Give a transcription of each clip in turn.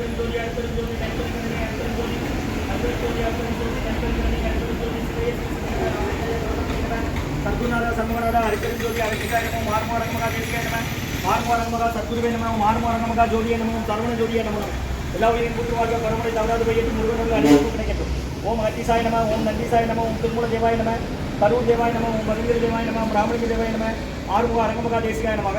அருட்பெருஞ்சோதி அருட்பெருஞ்சோதி தனிப்பெருங்கருணை அருட்பெருஞ்சோதி அருட்பெருஞ்சோதி அருட்பெருஞ்சோதி தனிப்பெருங்கருணை அருட்பெருஞ்சோதி சிவையே சண்முகநாத அருட்பெருஞ்சோதி அருட்சிகாய நமோ மார்மோரங்கமகா தேசிகாய நம மார்மோரங்கமகா சத்குருவே நம மார்மோரங்கமகா ஜோதியே நமோ சரவண ஜோதியே நமோ எல்லா உயிரின் கூட்டு வாழ்க பரமுறை தவறாது பையட்டு முருகனுக்கு அனைவருக்கும் கிடைக்கட்டும் ஓம் அத்திசாய நம ஓம் நந்திசாய நம ஓம் திருமூல தேவாய நம கரூர் தேவாய நம ஓம் மருந்திர தேவாய நம ஓம் தேவாய நம ஆறுமுக அரங்கமகா தேசிகாய நம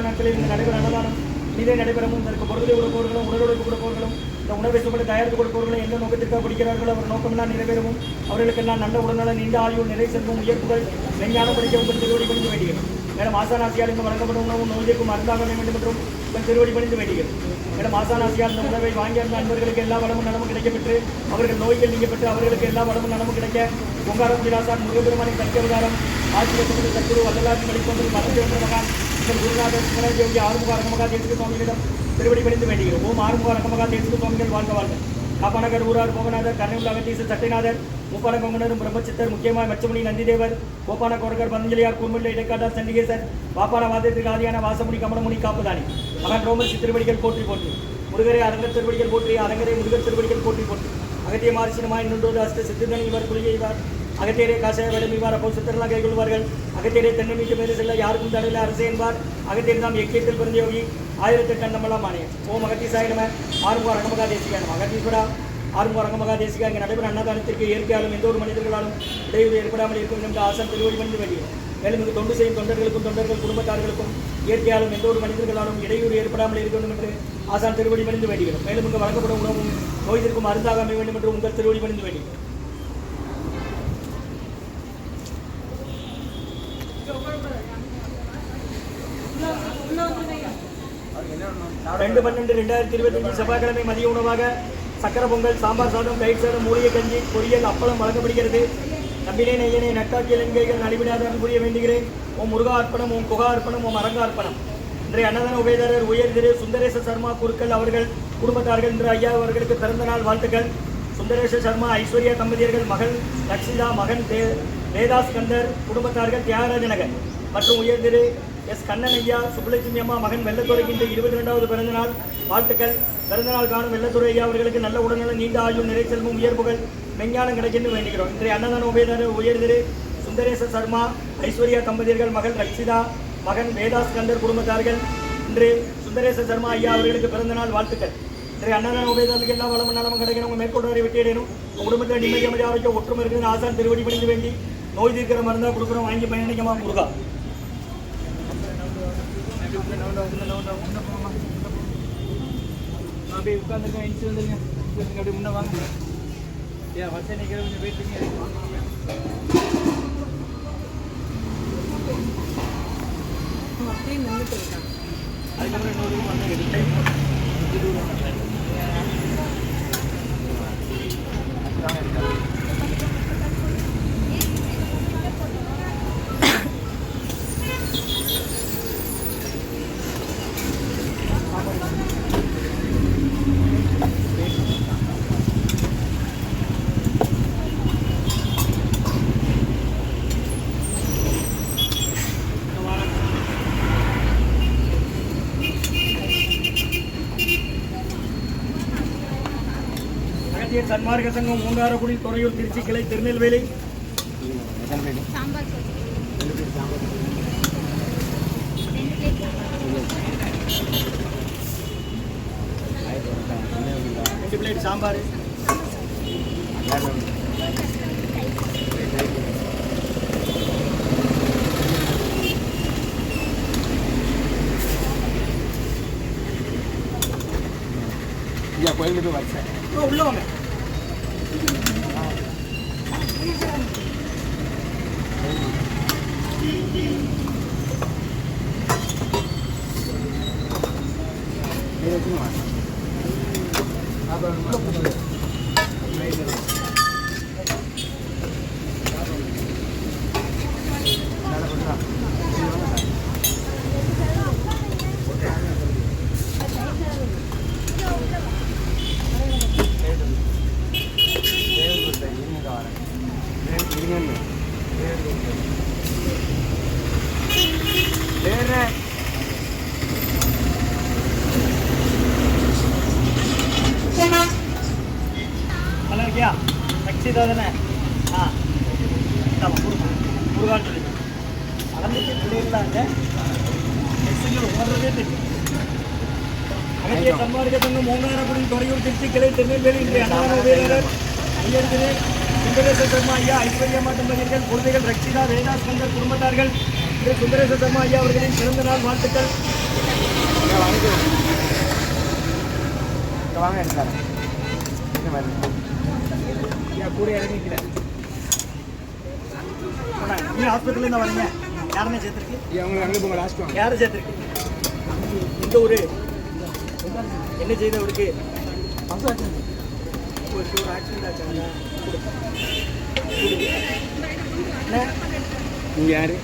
நாட்களில் இந்த நடைபெற அன்னதானம் இதே நடைபெறவும் இதற்கு பொருளை கொடுப்பவர்களும் உடலுழைப்பு கொடுப்பவர்களும் இந்த உணவை சுமலை தயாரித்து கொடுப்பவர்களும் எந்த நோக்கத்திற்காக பிடிக்கிறார்களோ அவர் நோக்கமெல்லாம் நிறைவேறவும் அவர்களுக்கெல்லாம் நல்ல உடல்நல நீண்ட ஆயுள் நிறை செல்வம் உயர்ப்புகள் விஞ்ஞானம் படிக்க உங்கள் திருவடி பணிந்து வேண்டுகிறோம் மேடம் ஆசானாசியால் இந்த வழங்கப்படும் உணவு நோய்க்கும் அருந்தாக வேண்டும் என்றும் உங்கள் திருவடி பணிந்து வேண்டுகிறோம் மேடம் ஆசானாசியால் இந்த உணவை வாங்கியிருந்த அன்பர்களுக்கு எல்லா வளமும் நலமும் கிடைக்கப்பெற்று அவர்கள் நோய்கள் நீங்க பெற்று அவர்களுக்கு எல்லா வளமும் நலமும் கிடைக்க உங்காரம் ஜிலாசார் முருகபெருமானின் கல்வியவதாரம் ஆசிரியர் சத்துரு வரலாற்று வழிபொன்று மனதேந்திர மகான் குருநாதர் சிவனஜோகி ஆறுமுக அரங்கமகா தேசிக சுவாமிகளிடம் திருவடி பணிந்து வேண்டுகிறோம் ஓம் ஆறுமுக அரங்கமகா தேசிக சுவாமிகள் வாழ்க வாழ்க காப்பாநகர் ஊரார் போகநாதர் கர்ணவுள்ள அகத்தீசர் சட்டைநாதர் மூப்பான கொங்கனரும் பிரம்மச்சித்தர் முக்கியமாய் மச்சமுனி நந்திதேவர் கோபான கொரகர் பதஞ்சலியார் கூர்முல்ல இடைக்காட்டார் சண்டிகேசர் பாப்பான வாதத்திற்கு ஆதியான வாசமுனி கமலமுனி காப்புதானி மகன் ரோமர்சி திருவடிகள் போற்றி போற்றி முருகரை அரங்கர் திருவடிகள் போற்றி அரங்கரை முருகர் திருவடிகள் போற்றி போற்றி அகத்திய மாரிசினமாய் நின்றோடு அஸ்த சித்திரன் இவர் குளிகை அகத்தியரே காசாய வடம் இவ்வாறு அப்போ சித்தரெல்லாம் கைகொள்வார்கள் அகத்தியரே தன்னை மீது மேலே செல்ல யாருக்கும் தடையில் அரசே என்பார். அகத்தியர் தாம் எக்கியத்தில் பிறந்த யோகி. ஆயிரத்தி எட்டு அண்ணமெல்லாம் ஆணையம். ஓம் அகத்தீசாய நம ஆறுமுக அரங்கமகா தேசிகா நம அகத்தீஸ்வரா. ஆறுமுக அரங்கமகா தேசிகா இங்கே நடைபெறும் அன்னதானத்திற்கு இயற்கையாலும் எந்த ஒரு மனிதர்களாலும் இடையூறு ஏற்படாமல் இருக்கும் என்று ஆசன் திருவடி பண்ணி வேண்டியது மேலும் இங்கு தொண்டு செய்யும் தொண்டர்களுக்கும் தொண்டர்கள் குடும்பத்தார்களுக்கும் இயற்கையாலும் எந்த ஒரு மனிதர்களாலும் இடையூறு ஏற்படாமல் இருக்க வேண்டும் என்று ஆசான் திருவடி மணிந்து வேண்டுகிறோம் மேலும் இங்கு வழங்கப்படும் உணவும் நோய் தீர்க்கும் மருந்தாக அமைய வேண்டும் என்று உங்கள் திருவடி பணிந்து வேண்டும் ரெண்டு பன்னெண்டு ரெண்டாயிரத்தி இருபத்தஞ்சு செவ்வாய்க்கிழமை மதிய உணவாக சக்கர பொங்கல் சாம்பார் சாதம் தயிர் சாதம் மூலிகை கஞ்சி பொரியல் அப்பளம் வழங்கப்படுகிறது. நம்பினே நெய்யனே நட்டாக்கிய எண்கைகள் நலிவிடாதான் புரிய வேண்டுகிறேன். உன் முருகா அர்ப்பணம் உன் குகா அர்ப்பணம் உன் அரங்க அர்ப்பணம். இன்றைய அன்னதான உபயதாரர் உயர் திரு சுந்தரேச சர்மா குருக்கள் அவர்கள் குடும்பத்தார்கள் இன்று ஐயா அவர்களுக்கு பிறந்த நாள் வாழ்த்துக்கள். சுந்தரேச சர்மா ஐஸ்வர்யா தம்பதியர்கள் மகள் லக்ஷிதா மகன் தே வேதாஸ் கந்தர் குடும்பத்தார்கள் தியாகராஜ நகர் மற்றும் உயர் திரு எஸ் கண்ணன் ஐயா சுப்புலட்சுமி அம்மா மகன் வெள்ளத்துறைக்கு இன்று இருபத்தி ரெண்டாவது பிறந்த நாள் வாழ்த்துக்கள். பிறந்த நாள் காணும் வெள்ளத்துறை ஐயா அவர்களுக்கு நல்ல உடல்நலம் நீண்ட ஆயுள் நிறைச்செல்வம் உயர்வுகள் மெஞ்ஞானம் கிடைக்கென்று வேண்டுகிறோம் இன்றைய அன்னதான உபயதாரர் உயர் திரு சுந்தரேச சர்மா ஐஸ்வர்யா தம்பதியர்கள் மகள் ரக்ஷிதா மகன் வேதாஸ் கந்தர் குடும்பத்தார்கள். இன்று சுந்தரேச சர்மா ஐயா அவர்களுக்கு பிறந்த நாள் வாழ்த்துக்கள். இன்றைய அன்னதான உபயதாரர்களுக்கு எல்லா வளமும் நலமும் கிடைக்கணும். உங்கள் மேற்கொண்டவரை வெட்டியிடணும் உங்கள் குடும்பத்தில் நிம்மதி அமைதி ஆரோக்கியம் ஒற்றுமை இருக்குது ஆசான் திருவடி பணிந்து வேண்டி நோய் தீர்க்கிற மருந்தாக கொடுக்குறோம் வாங்கி பயணிக்கமா முருகா? அப்படியே உட்காந்துருங்க எஞ்சி வந்துருங்க. அப்படியே முன்னே வாங்க. ஏன் வசதி நிற்கிற கொஞ்சம் வெயிட்டிங்க മുസ്ലിം മുന്നിട്ട് നിൽക്കണം சன்மார்க்க சங்கம் மூங்காரக்குடி துறையூர் திருச்சி கிளை திருநெல்வேலி. ரெண்டு பிளேட் சாம்பார். கோயிலுக்கு போய் வச்சேன் ஓ, உள்ள வாங்க. ધીરજની વાત ஆ. முருகான்னு சொல்லி. அளந்துட்டு பிள்ளைங்களாங்க உணர்றதே தெரியும் சன்மார்க்க சங்கம் மூங்காரக்குடி துறையூர் திருச்சி கிளை திருநெல்வேலி இன்றைய அன்னதான உபயோகர் ஐயர்களே சுந்தரேச சர்மா ஐயா ஐஸ்வர்யமா தம்பதியர்கள் குழந்தைகள் ரக்ஷிதா வேதா ஸ்கந்தர் குடும்பத்தார்கள். திரு சுந்தரேச சர்மா ஐயா அவர்களின் பிறந்த நாள் வாழ்த்துக்கள். வாங்க எடுத்தாரேன் இந்த மாதிரி ஐயா கூட இறங்கிக்கிறேன் போனாங்க. நீ ஹாஸ்பிட்டல்ல இருந்து வரீங்க யாருமே சேர்த்துருக்கு ஐயா உங்களுக்கு அங்கே போங்க லாஸ்ட் வாங்க யாரும் சேர்த்துருக்கு இந்த ஊரு என்ன செய்த அவருக்கு ஒரு ஒரு ஆக்சிடென்ட் ஆச்சாங்க என்ன நீங்கள் யார்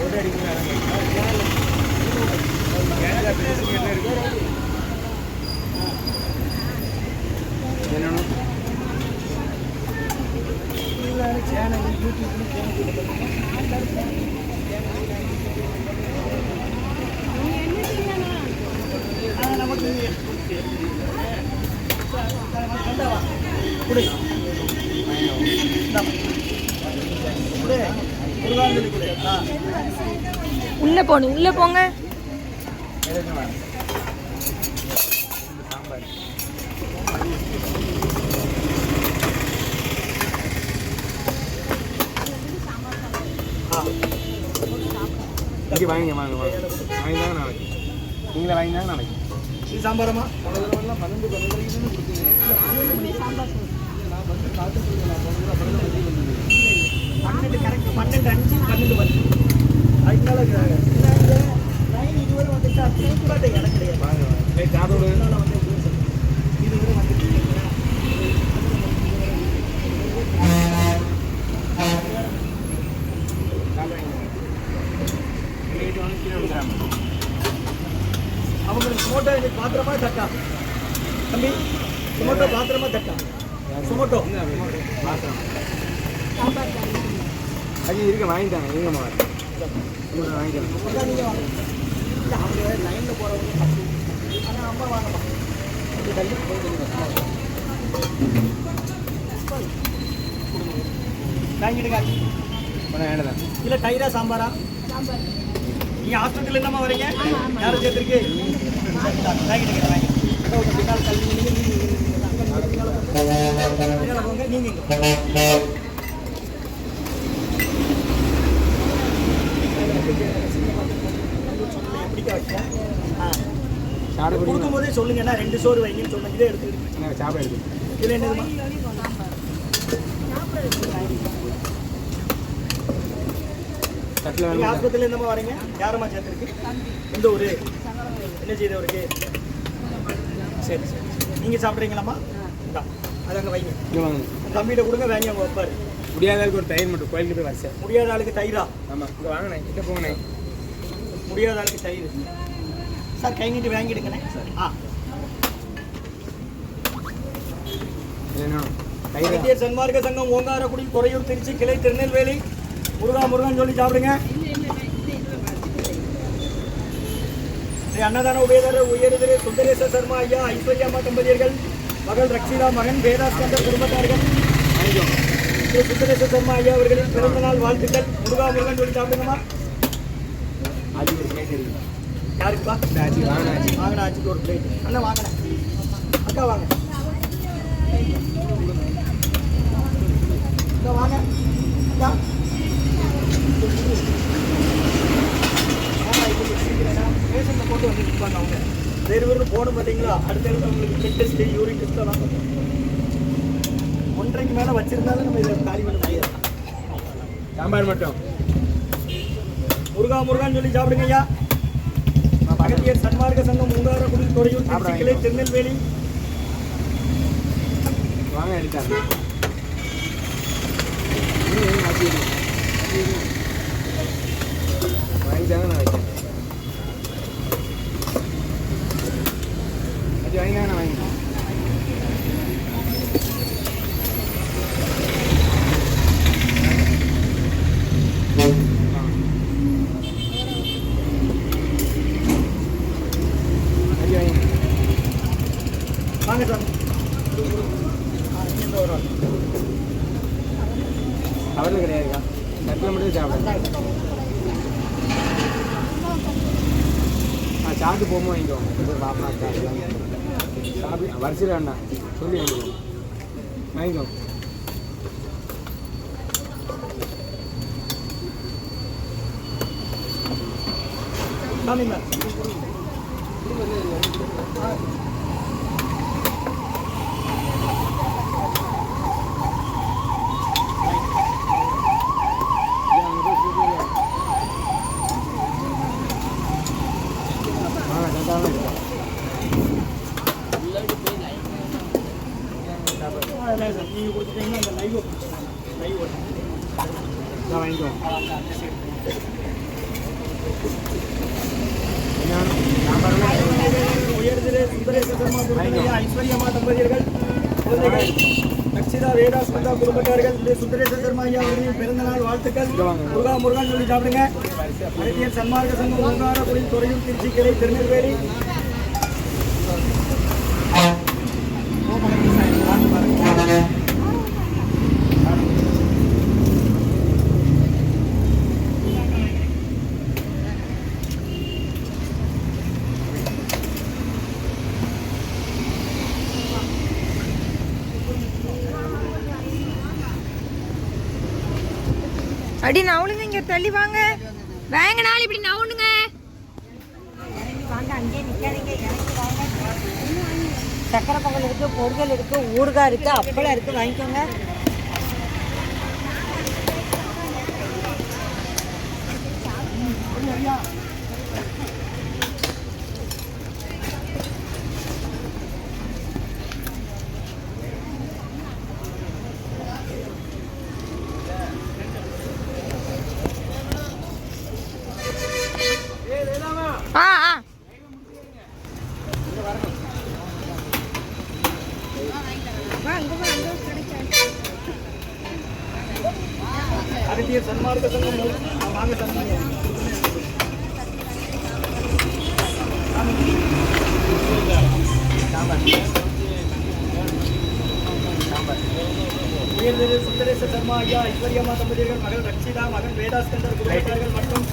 ஒரு அடிக்கிறாங்க என்னன்னு சேனல் யூடியூப்ல நமக்கு கொடு உள்ள போகணும் உள்ள போங்க எடுத்துன்னு வாங்க சாம்பார் ஆ இங்கே வாங்க வாங்க வாங்க. வாங்கி தாங்க நாளைக்கு. நீங்களே வாங்கி தாங்க நாளைக்கு. இது சாம்பாரமா பன்னெண்டு கரெக்ட் பன்னெண்டு அஞ்சு பன்னெண்டு பத்து லைன் இதுவரை வந்துட்டு அது எனக்கு கிடையாது வாங்க. வாங்க வந்து இதுவரை வந்துட்டு அவங்களுக்கு சுமோட்டோ எனக்கு பாத்திரமா தக்கா தம்பி சுமோட்டோ பாத்திரமா தக்கா சுமோட்டோ அது இருக்க வாங்கிட்டாங்க மாதிரி வாங்கிட்டாங்க லைன்ல போறவங்க தப்பு ஆனா அம்மா வாங்கம்மா தள்ளி வாங்கிடுங்க இல்ல தயிரா சாம்பாரா நீங்க ஹாஸ்பிட்டல் என்னமா வரீங்க யாரும் சேர்த்துருக்கு வாங்கிடுங்க வாங்கி பின்னால் கல்வி நீங்க நீங்க பின்னால போங்க நீங்க இங்க. எப்படிக்கா வைக்க ஆ சாப்பிட கொடுக்கும் போதே சொல்லுங்க என்ன ரெண்டு சோறு வைங்கன்னு சொன்னீங்க இதே எடுத்துக்கிட்டு சாப்பிட எடுத்து இதுல வேணும் ஆஸ்பத்திரியில இருந்தமா வரீங்க? யாரம்மா சேர்த்துருக்கு? எந்த ஊரு? என்ன செய்தவருக்கு? சரி சரி. நீங்க சாப்பிட்றீங்களாம்மா? இந்தா, அது அங்க வைங்க. தம்பிகிட்ட கொடுங்க வாங்கி அவங்க வைப்பாரு. முடியாத ஆளுக்கு ஒரு தயிர் மட்டும் கோயிலுக்கு போய் வரிசை முடியாத ஆளுக்கு தயிரா? ஆமாம் இங்கே வாங்கினேன் கிட்ட முடியாத ஆளுக்கு தயிர். சார் கை நீட்டி வாங்கிடுங்கண்ணே ஆ. தயிர்? இந்திய சன்மார்க்க சங்கம் ஓங்காரக்குடி துறையூர் திருச்சி கிளை திருநெல்வேலி முருகா முருகன் சொல்லி சாப்பிடுங்க. ஸ்ரீ அன்னதான உபயதர உயர்திரு சுந்தரேச சர்மா ஐயா ஐஸ்வர்யாமா தம்பதியர்கள் மகள் ரக்ஷிதா மகன் வேதாஸ்கந்தர் குடும்பத்தார்கள் ஸ்ரீ திரு சுந்தரேச சர்மா ஐயா அவர்களின் பிறந்த நாள் வாழ்த்துக்கள். முருகா முருகன் சொல்லி சாப்பிடுங்கம்மா. ஆஜி ஒரு பிளேட் இருக்கு யாருக்குப்பா இந்த ஆச்சி வாங்கின ஆச்சுக்கு ஒரு பிளேட் அண்ணா வாங்கினேன் அக்கா வாங்க. அக்கா வாங்க. அக்கா. ஆமா, இது பேஷண்ட்டை அவங்க. வேறு வேறு போடும் பார்த்தீங்களா? அடுத்தடுத்து உங்களுக்கு பிளட் டெஸ்ட் யூரின் டெஸ்ட் எல்லாம். மேலே வச்சிருந்தாலும் நம்ம இதை காலி பண்ண முடியாது. சாம்பார் மட்டும். முருகா முருகான்னு சொல்லி சாப்பிடுங்க ஐயா. அகத்தியர் சன்மார்க்க சங்கம் மூங்காரக்குடி துறையூர் கிளை திருநெல்வேலி. வாங்க எடுத்தாங்க. வாங்கிட்டாங்க நான் பதினேழு வாங்கிக்கலாம் வாங்க சார் ஆ, அவரில் கிடையாதுக்கா. தட்டில் மட்டும் சாப்பிடுங்க. ஆ சாப்பிட்டு போகும்போது வாங்கிக்கோங்க. பாப்பா பாப்பா சாப்பிட்டு வரிசையில் வேண்டாம். சொல்லி வாங்கிக்கோங்க வாங்கிக்கோங்க சாமிங்க சந்தானம் இருக்கா ஆ, இல்லை சார் நீங்கள் கொடுத்துட்டீங்கன்னா அந்த லைவ் லைவ் இதான் வாங்கிக்கோங்க என்ன சாம்பார் உயர்திரு சுந்தரேச பெருமா குருமனையா ஐஸ்வர்யமா தம்பதியர்கள் குழந்தைகள் நக்ஷிதா வேதா சுந்தா குடும்பத்தார்கள் இந்த சுந்தரேச ஐயா அவர்களின் பிறந்த நாள் வாழ்த்துக்கள். முருகா முருகான் சொல்லி சாப்பிடுங்க. அரசியல் சன்மார்க்க சங்கம் ஓங்காரக்குடி துறையூர் கிளை திருநெல்வேலி. அடி நவுளுங்க இங்க தள்ளி வாங்க. வேங்க நாள் இப்படி நவுனுங்க அங்கேயே நிற்காதீங்க வாங்க. சக்கரை பொங்கல் இருக்கு பொங்கல் இருக்கு ஊறுகாய் இருக்கு அப்பளம் இருக்கு வாங்கிக்கோங்க. Yeah. உயர்திரு சுந்தரேச சர்மா ஐயா ஐஸ்வர்யம்மா தம்பதியர்கள் மகள் ரக்ஷிதா மகன் வேதாஸ்கந்தர் குருவத்தார்கள் மற்றும்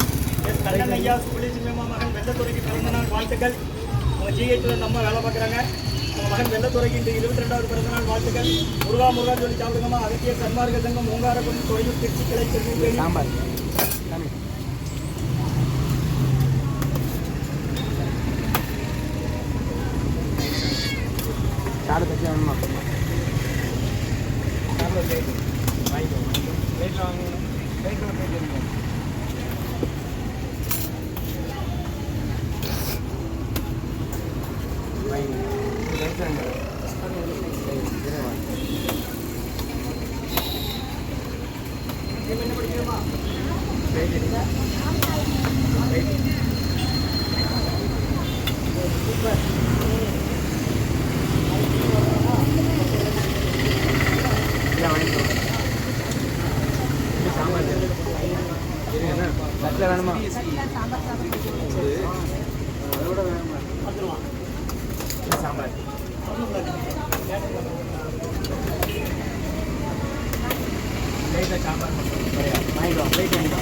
எஸ் கண்ணன் ஐயா சுப்புலி சிம்மம்மா மகன் வெள்ளத்துறைக்கு பிறந்த நாள் வாழ்த்துக்கள் அவங்க ஜிஹெச்சில் நம்ம வேலை பார்க்குறாங்க அவங்க மகன் வெள்ளத்துறைக்கு இன்று இருபத்தி ரெண்டாவது பிறந்த நாள் வாழ்த்துக்கள் முருகா முருகா சொல்லி சாப்பிடுங்கம்மா அகத்திய சன்மார்க்க சங்கம் ஓங்காரக்குடி துறையூர் திருச்சி கிளை திருநெல்வேலி சாம்பார் சாமி சாப்பிட தச்சு வேணுமா சாப்பிட பிளேட் வாங்கிக்கோங்க பிளேட்டில் வாங்கணும் பிளேட்டில் ஒரு பிளேட் எடுங்க வாங்கிக்கோங்க ரைஸ் வாங்க பிளேட் எடுங்க இல்லை வாங்கிக்கோங்க இது சாம்பார் இருங்க என்ன தட்டில் வேணுமா அதோட வேணுமா இது சாம்பார் பிளேட்டில் சாம்பார் மட்டும் சரியா? வாங்கிக்கோ பிளேட் வாங்கிக்கோ சாம்பார் போதும்